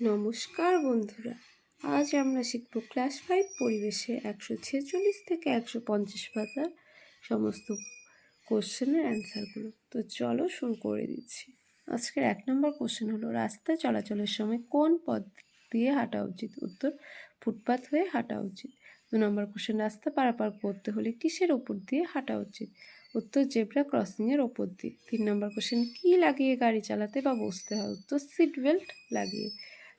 নমস্কার বন্ধুরা। আজ আমরা শিখব ক্লাস ফাইভ পরিবেশে একশো ছেচল্লিশ থেকে একশো পঞ্চাশ পাতার সমস্ত কোশ্চেনের অ্যান্সারগুলো তো চলো শুরু করে দিচ্ছি। আজকের এক নম্বর কোশ্চেন হলো রাস্তায় চলাচলের সময় কোন পথ দিয়ে হাঁটা উচিত? উত্তর ফুটপাথ হয়ে হাঁটা উচিত। দু নম্বর কোশ্চেন রাস্তা পারাপার করতে হলে কিসের ওপর দিয়ে হাঁটা উচিত? উত্তর জেব্রা ক্রসিংয়ের ওপর দিয়ে। তিন নম্বর কোশ্চেন কী লাগিয়ে গাড়ি চালাতে বা বসতে হয়? উত্তর সিট বেল্ট লাগিয়ে।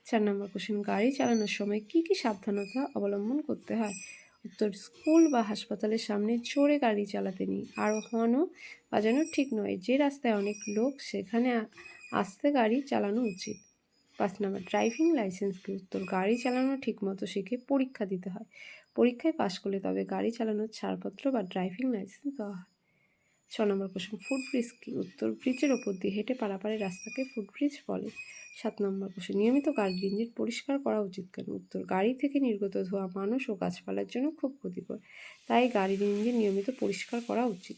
চার নম্বর কোশ্চেন গাড়ি চালানোর সময় কি কি সাবধানতা অবলম্বন করতে হয়? উত্তর, স্কুল বা হাসপাতালের সামনে জোরে গাড়ি চালাতে নেই, আর হর্নও বাজানো ঠিক নয়, যে রাস্তায় অনেক লোক সেখানে আস্তে গাড়ি চালানো উচিত। পাঁচ নম্বর ড্রাইভিং লাইসেন্স কি? উত্তর, গাড়ি চালানো ঠিকমতো শিখে পরীক্ষা দিতে হয়। পরীক্ষায় পাশ করলে তবে গাড়ি চালানোর ছাড়পত্র বা ড্রাইভিং লাইসেন্স দেওয়া হয়। ছ নম্বর কোশ্চেন ফুটব্রিজ কি? উত্তর ব্রিজের ওপর দিয়ে হেঁটে পারাপারের রাস্তাকে ফুটব্রিজ বলে। সাত নম্বর কোশ্চেন নিয়মিত গাড়ির ইঞ্জিন পরিষ্কার করা উচিত কেন? উত্তর, গাড়ি থেকে নির্গত ধোঁয়া মানুষ ও গাছপালার জন্য খুব ক্ষতিকর, তাই গাড়ির ইঞ্জিন নিয়মিত পরিষ্কার করা উচিত।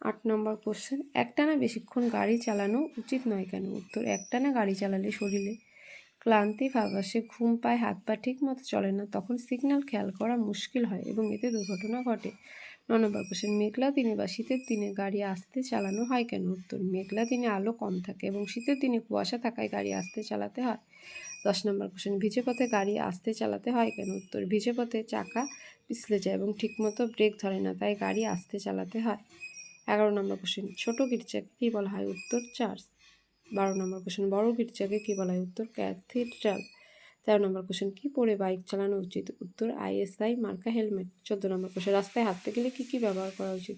আট নম্বর কোশ্চেন একটানা বেশিক্ষণ গাড়ি চালানো উচিত নয় কেন? উত্তর, একটানা গাড়ি চালালে শরীরে ক্লান্তি ভাব আসে, ঘুম পায়, হাত পা ঠিক মতো চলে না, তখন সিগন্যাল খেয়াল করা মুশকিল হয় এবং এতে দুর্ঘটনা ঘটে। ন নম্বর কোশ্চেন মেঘলা দিনে বা শীতের দিনে গাড়ি আসতে চালানো হয় কেন? উত্তর, মেঘলা দিনে আলো কম থাকে এবং শীতের দিনে কুয়াশা থাকায় গাড়ি আসতে চালাতে হয়। দশ নম্বর কোশ্চেন ভিজে পথে গাড়ি আসতে চালাতে হয় কেন? উত্তর, ভিজে পথে চাকা পিছলে যায় এবং ঠিকমতো ব্রেক ধরে না, তাই গাড়ি আসতে চালাতে হয়। এগারো নম্বর কোশ্চেন ছোটো গির্জাকে কী বলা হয় উত্তর? চার্চ। বারো নম্বর কোশ্চেন বড় গির্জাকে কী বলা হয় উত্তর? ক্যাথিড্রাল। তেরো নম্বর কোশ্চেন কী পরে বাইক চালানো উচিত? উত্তর আইএসআই মার্কা হেলমেট চোদ্দ নম্বর কোশ্চেন রাস্তায় হাঁটতে গেলে কী কী ব্যবহার করা উচিত?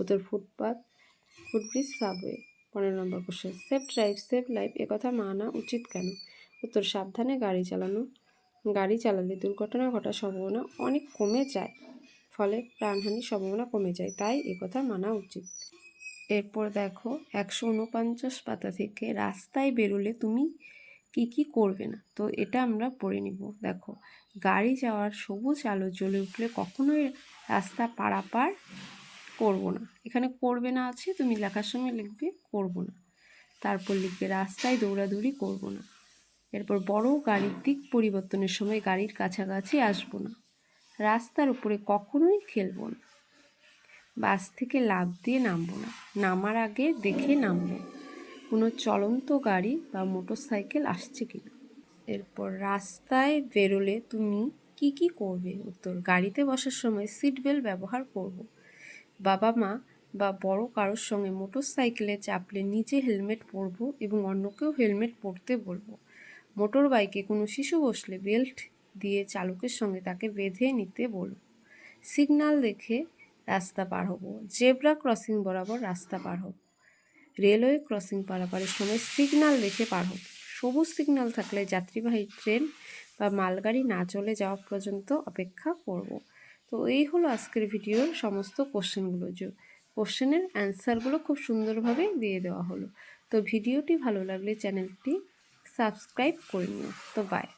উত্তর ফুটপাথ ফুটব্রিজ সাবওয়ে পনেরো number question safe drive safe life একথা মানা উচিত কেন? উত্তর, সাবধানে গাড়ি চালানো। গাড়ি চালালে দুর্ঘটনা ঘটার সম্ভাবনা অনেক কমে যায়, ফলে প্রাণহানির সম্ভাবনা কমে যায়, তাই একথা মানা উচিত। এরপর দেখো, একশো উনপঞ্চাশ পাতা থেকে রাস্তায় বেরোলে তুমি কি কি করবে না? তো এটা আমরা পড়ে নিব। দেখো, গাড়ি যাওয়ার সবুজ আলো জ্বলে উঠলে কখনোই রাস্তা পারাপার করব না। এখানে করবে না আছে, তুমি লেখার সময় লিখবে, করব না। তারপর লিখবে, রাস্তায় দৌড়াদৌড়ি করব না। এরপর বড় গাড়ির দিক পরিবর্তনের সময় গাড়ির কাছাকাছি আসব না। রাস্তার উপরে কখনোই খেলব না। বাস থেকে লাভ দিয়ে নামবো না। নামার আগে দেখে নামবো। কোনো চলন্ত গাড়ি বা মোটর সাইকেল আসছে কিনা? এরপর রাস্তায় বেরোলে তুমি কি কি করবে? উত্তর, গাড়িতে বসার সময় সিট বেল্ট ব্যবহার করব। বাবা মা বা বড় কারোর সঙ্গে মোটর সাইকেলে চাপলে নিজে হেলমেট পরব এবং অন্যকেও হেলমেট পরতে বলব। মোটর বাইকে কোনো শিশু বসলে বেল্ট দিয়ে চালকের সঙ্গে তাকে বেঁধে নিতে বলব। সিগনাল দেখে রাস্তা পার হব। জেব্রা ক্রসিং বরাবর রাস্তা পার হব। রেলওয়ে ক্রসিং পারাপারের সময় সিগনাল দেখে পার হব সবুজ সিগনাল থাকলে যাত্রীবাহী ট্রেন বা মালগাড়ি না চলে যাওয়া পর্যন্ত অপেক্ষা করব। তো এই হলো আজকের ভিডিওর সমস্ত কোশ্চেনগুলো। যে কোশ্চেনের অ্যান্সারগুলো খুব সুন্দরভাবে দিয়ে দেওয়া হলো। তো ভিডিওটি ভালো লাগলে চ্যানেলটি সাবস্ক্রাইব করে নিও। তো বাই।